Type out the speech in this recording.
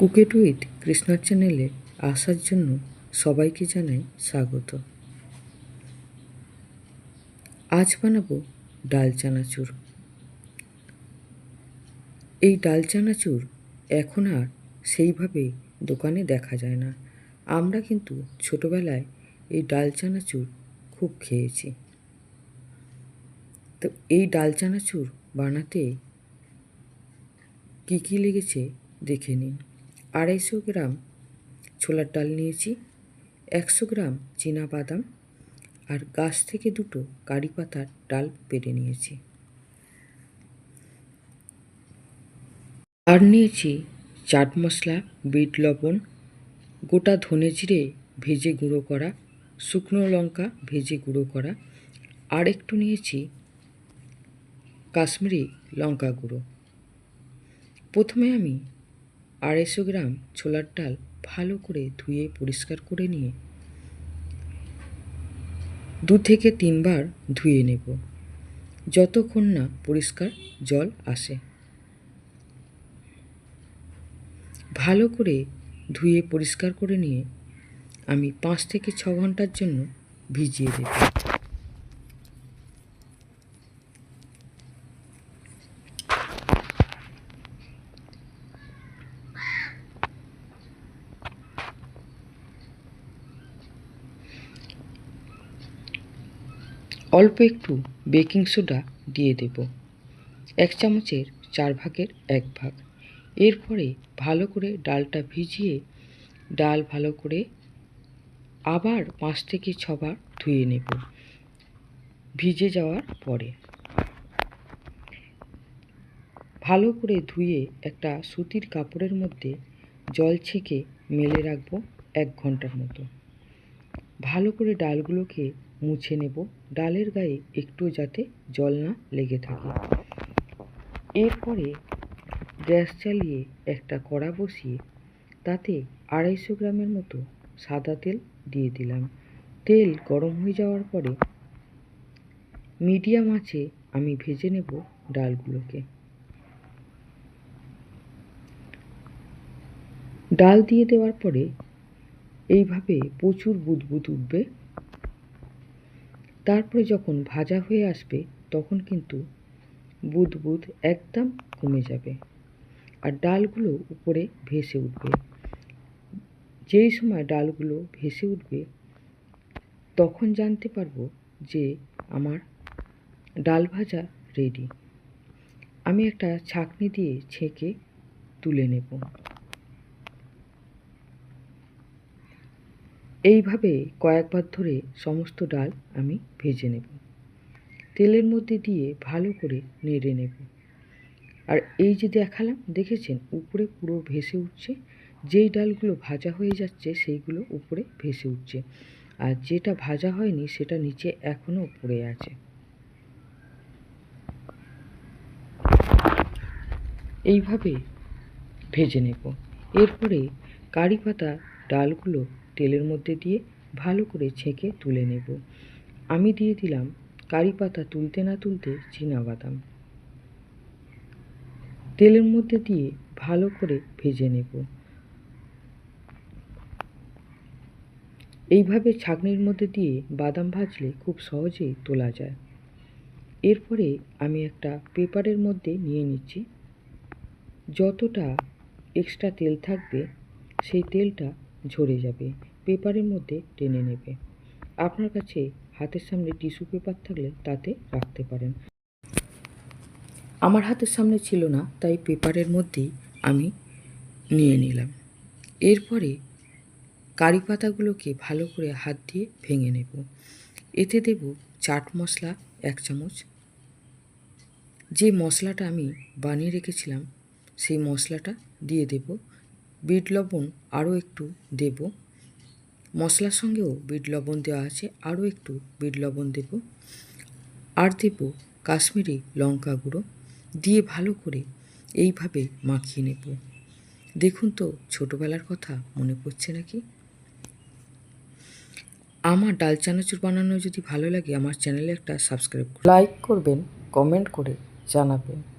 Cook it with কৃষ্ণার চ্যানেলে আসার জন্য সবাইকে জানাই স্বাগত। আজ বানাবো ডাল চানাচুর। এই ডাল চানাচুর এখন আর সেইভাবে দোকানে দেখা যায় না। আমরা কিন্তু ছোটোবেলায় এই ডাল চানাচুর খুব খেয়েছি। তো এই ডাল চানাচুর বানাতে কী কী লেগেছে দেখে নিন। আড়াইশো গ্রাম ছোলার ডাল নিয়েছি, একশো গ্রাম বাদাম আর গাছ থেকে দুটো কারি পাতার ডাল পেরে নিয়েছি। আর নিয়েছি চাট মশলা, বিট লবণ, গোটা ধনে জিরে ভেজে গুঁড়ো করা, শুকনো লঙ্কা ভেজে গুঁড়ো করা, আর একটু নিয়েছি কাশ্মীরি লঙ্কা গুঁড়ো। প্রথমে আমি আড়াইশো গ্রাম ছোলার ডাল ভালো করে ধুয়ে পরিষ্কার করে নিয়ে দু থেকে তিনবার ধুয়ে নেব। যতক্ষণ না পরিষ্কার জল আসে। ভালো করে ধুয়ে পরিষ্কার করে নিয়ে আমি পাঁচ থেকে ছ ঘণ্টার জন্য ভিজিয়ে দেব। অল্প একটু বেকিং সোডা দিয়ে দেব। এক চামচের চার ভাগের এক ভাগ। এরপরে ভালো করে ডালটা ভিজিয়ে ডাল ভালো করে আবার পাঁচ থেকে ছবার ধুয়ে নেব ভিজে যাওয়ার পরে। ভালো করে ধুয়ে একটা সুতির কাপড়ের মধ্যে জল ছেঁকে মেলে রাখব এক ঘণ্টার মতো। ভালো করে ডালগুলোকে মুছে নেব। ডালের গায়ে একটু যাতে জল না লেগে থাকে। এরপরে গ্যাস চালিয়ে একটা কড়া বসিয়ে তাতে আড়াইশো গ্রামের মতো সাদা তেল দিয়ে দিলাম। তেল গরম হয়ে যাওয়ার পরে মিডিয়াম আঁচে আমি ভেজে নেব ডালগুলোকে। ডাল দিয়ে দেওয়ার পরে এইভাবে প্রচুর বুদবুদ উঠবে। তারপরে যখন ভাজা হয়ে আসবে, তখন কিন্তু বুদবুদ একদম কমে যাবে আর ডালগুলো উপরে ভেসে উঠবে। যেই সময় ডালগুলো ভেসে উঠবে, তখন জানতে পারব যে আমার ডাল ভাজা রেডি আমি একটা ছাঁকনি দিয়ে ছেঁকে তুলে নেব। এইভাবে কয়েকবার ধরে সমস্ত ডাল আমি ভেজে নেব। তেলের মধ্যে দিয়ে ভালো করে নেড়ে নেব। আর এই যে দেখালাম, দেখেছেন? উপরে পুরো ভেসে উঠছে। যেই ডালগুলো ভাজা হয়ে যাচ্ছে, সেইগুলো উপরে ভেসে উঠছে। আর যেটা ভাজা হয়নি, সেটা নিচে এখনও পড়ে আছে। এইভাবে ভেজে নেব। এরপরে কারি পাতা ডালগুলো তেলের মধ্যে দিয়ে ভালো করে ছেঁকে তুলে নেব। আমি দিয়ে দিলাম কারি পাতা তুলতে না তুলতে বাদাম তেলের মধ্যে দিয়ে ভালো করে ভেজে নেব। এইভাবে ছাঁকনির মধ্যে দিয়ে বাদাম ভাজলে খুব সহজেই তোলা যায়। এরপরে আমি একটা পেপারের মধ্যে নিয়ে নিচ্ছি। যতটা এক্সট্রা তেল থাকবে, সেই তেলটা ঝরে যাবে। পেপারের মধ্যে টেনে নেবে। আপনার কাছে হাতের সামনে টিস্যু পেপার থাকলে তাতে রাখতে পারেন। আমার হাতের সামনে ছিল না, তাই পেপারের মধ্যেই আমি নিয়ে নিলাম। এরপরে কারি পাতাগুলোকে ভালো করে হাত দিয়ে ভেঙে নেব। এতে দেব চাট মশলা এক চামচ। যে মশলাটা আমি বানিয়ে রেখেছিলাম, সেই মশলাটা দিয়ে দেব বিট লবণ আরও একটু দেব। মশলার সঙ্গেও বিট লবণ দেওয়া আছে, আরও একটু বিট লবণ দেব। আর দেব কাশ্মীরি লঙ্কা গুঁড়ো, দিয়ে ভালো করে এইভাবে মাখিয়ে নেব। দেখুন তো, ছোটোবেলার কথা মনে পড়ছে নাকি? আমার ডাল চানাচুর বানানো যদি ভালো লাগে, আমার চ্যানেলে একটা সাবস্ক্রাইব লাইক করবেন, কমেন্ট করে জানাবেন।